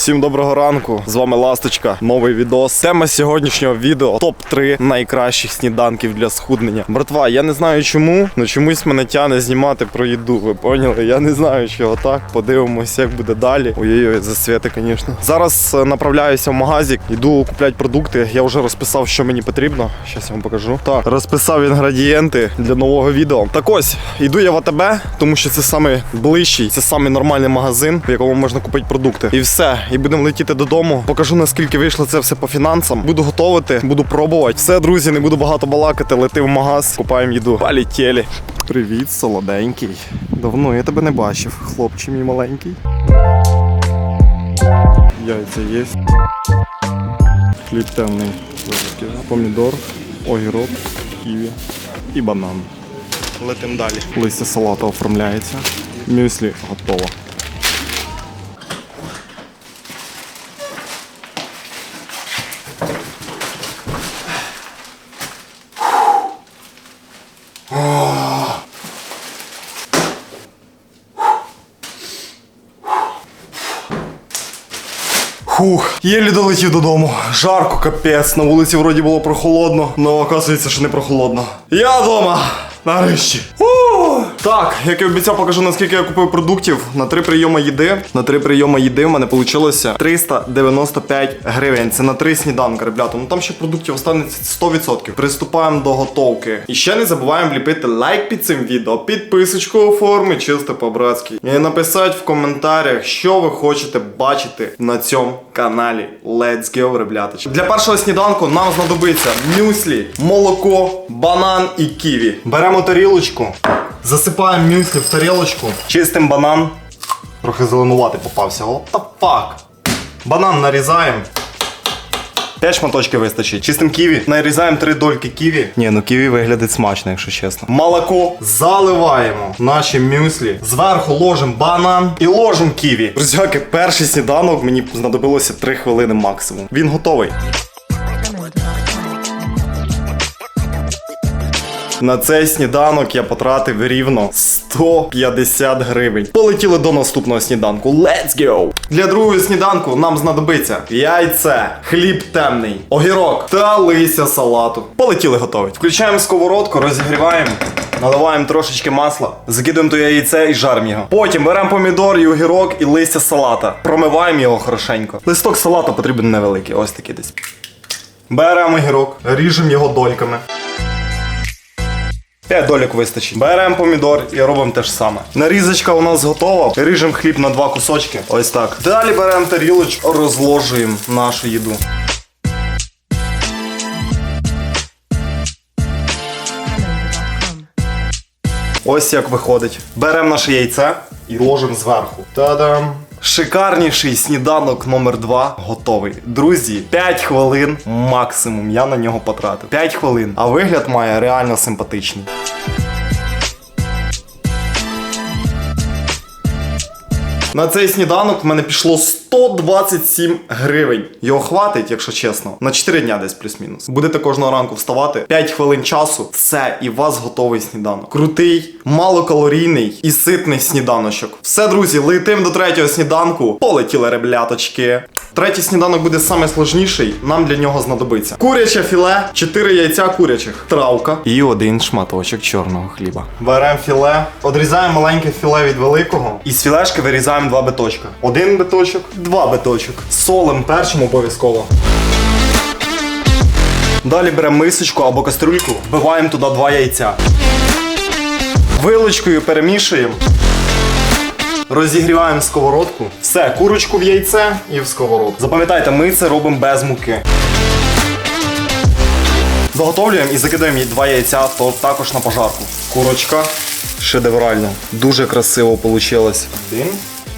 Всім доброго ранку. З вами Ласточка. Новий відос. Тема сьогоднішнього відео топ 3 найкращих сніданків для схуднення. Братва, я не знаю чому, але чомусь мене тяне знімати про їду. Ви поняли? Я не знаю, чого так. Подивимось, як буде далі. Ой-ой-ой, засвіти, звісно. Зараз е, направляюся в магазик, йду купляти продукти. Я вже розписав, що мені потрібно. Щас я вам покажу. Так, розписав інгредієнти для нового відео. Так ось, йду я в АТБ, тому що це саме ближчий, це саме нормальний магазин, в якому можна купити продукти. І все. І будемо летіти додому. Покажу наскільки вийшло це все по фінансам. Буду готувати, буду пробувати. Все, друзі, не буду багато балакати. Лети в магаз, купаємо їду. Полетіли. Привіт, солоденький. Давно я тебе не бачив, хлопче мій маленький. Яйця є. Хліб темний. Помідор, огірок, ківі і банан. Летим далі. Листя салату оформляється. Мюслі готово. Фух, єлі долетів додому. Жарко, капець. На вулиці вроді було прохолодно, але оказується, що не прохолодно. Я вдома. Нарешті. Так, як і обіцяв, покажу наскільки я купив продуктів на три прийоми їди. На три прийоми їди в мене вийшло 395 гривень. Це на три сніданки, ребята. Ну там ще продуктів останеться 100%. Приступаємо до готовки. І ще не забуваємо вліпити лайк під цим відео, підписочку оформи, чисто по-братськи. І написати в коментарях, що ви хочете бачити на цьому каналі. Let's go, ребята. Для першого сніданку нам знадобиться мюслі, молоко, банан і ківі. Беремо тарілочку, засипаємо мюслі в тарілочку, чистим банан. Трохи зеленуватий попався. What the fuck? Банан нарізаємо. 5 шматочків вистачить. Чистим ківі. Нарізаємо три дольки ківі. Ні, ну ківі виглядить смачно, якщо чесно. Молоко заливаємо наші мюслі. Зверху ложимо банан і ложимо ківі. Друзяки, перший сніданок мені знадобилося 3 хвилини максимум. Він готовий. На цей сніданок я потратив рівно 150 гривень. Полетіли до наступного сніданку. Let's go! Для другого сніданку нам знадобиться яйце, хліб темний, огірок та листя салату. Полетіли готовить. Включаємо сковородку, розігріваємо. Наливаємо трошечки масла, закидуємо туди яйце і жаримо його. Потім беремо помідор і огірок і листя салата. Промиваємо його хорошенько. Листок салату потрібен невеликий, ось такий десь. Беремо огірок, ріжемо його дольками. 5 долік вистачить. Беремо помідор і робимо те ж саме. Нарізочка у нас готова. Ріжемо хліб на два кусочки. Ось так. Далі беремо тарілочку, розложуємо нашу їду. Ось як виходить. Беремо наше яйце і ложимо зверху. Та-дам! Шикарніший сніданок номер 2 готовий. Друзі, 5 хвилин максимум я на нього потратив. 5 хвилин. А вигляд має реально симпатичний. На цей сніданок в мене пішло 127 гривень. Його хватить, якщо чесно, на 4 дня десь плюс-мінус. Будете кожного ранку вставати 5 хвилин часу. Все, і у вас готовий сніданок. Крутий, малокалорійний і ситний сніданочок. Все, друзі, летим до третього сніданку. Полетіли ребляточки. Третій сніданок буде саме сложніший. Нам для нього знадобиться куряче філе, 4 яйця курячих, травка і один шматочок чорного хліба. Беремо філе, одрізаємо маленьке філе від великого. І з філешки вирізаємо два биточка. Один биточок, два биточок. Солим першим обов'язково. Далі беремо мисочку або кастрюльку, вбиваємо туди два яйця. Вилочкою перемішуємо. Розігріваємо сковородку. Все, курочку в яйце і в сковородку. Запам'ятайте, ми це робимо без муки. Доготовлюємо і закидаємо два яйця, то також на пожарку. Курочка шедевральна. Дуже красиво вийшло. Один.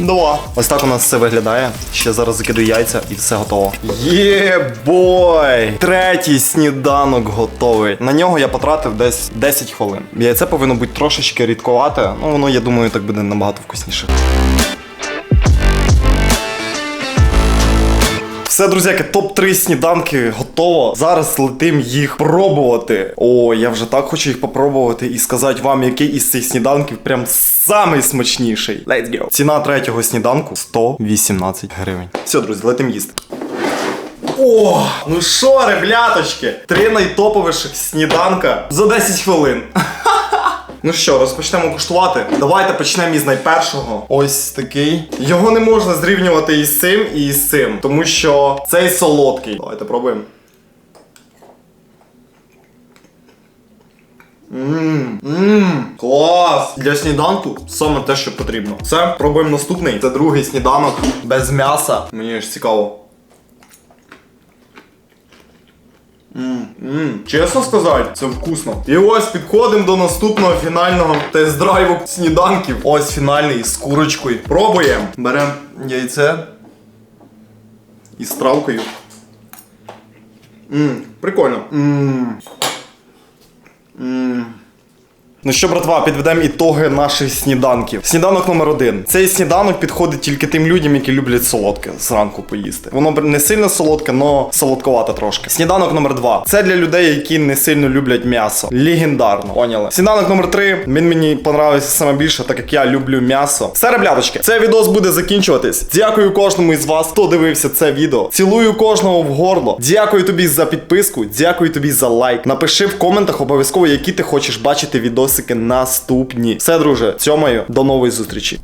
Два. Ось так у нас все виглядає. Ще зараз закидаю яйця і все готово. Є-бой! Третій сніданок готовий. На нього я потратив десь 10 хвилин. Яйце повинно бути трошечки рідкувати. ну воно, я думаю, так буде набагато вкусніше. Все друзяки, топ-3 сніданки готово. Зараз летим їх пробувати. О, я вже так хочу їх попробувати і сказати вам, який із цих сніданків прям самий смачніший. Let's go. Ціна третього сніданку 118 гривень. Все, друзі, летим їсти. О, ну що, ребляточки, три найтоповіших сніданка за 10 хвилин. Ну що, розпочнемо куштувати. Давайте почнемо із найпершого. Ось такий. Його не можна зрівнювати із цим і із цим, тому що цей солодкий. Давайте пробуємо. Ммм, ммм, клас! Для сніданку саме те, що потрібно. Все, пробуємо наступний. Це другий сніданок без м'яса. Мені ж цікаво. Ммм, чесно сказати, це вкусно. І ось підходимо до наступного фінального тест-драйву сніданків. Ось фінальний з курочкою. Пробуємо. Беремо яйце із травкою. Ммм, прикольно. Ммм. Ммм. Ну що, братва, підведемо ітоги наших сніданків. Сніданок номер один. Цей сніданок підходить тільки тим людям, які люблять солодке зранку поїсти. Воно не сильно солодке, но солодковате трошки. Сніданок номер два. Це для людей, які не сильно люблять м'ясо. Легендарно. Поняли. Сніданок номер три. Він мені понравився саме більше, так як я люблю м'ясо. Все, ребляточки, цей відос буде закінчуватись. Дякую кожному із вас, хто дивився це відео. Цілую кожного в горло. Дякую тобі за підписку. Дякую тобі за лайк. Напиши в коментах обов'язково, які ти хочеш бачити відосики наступні. Все, друже, цьомаю, до нової зустрічі.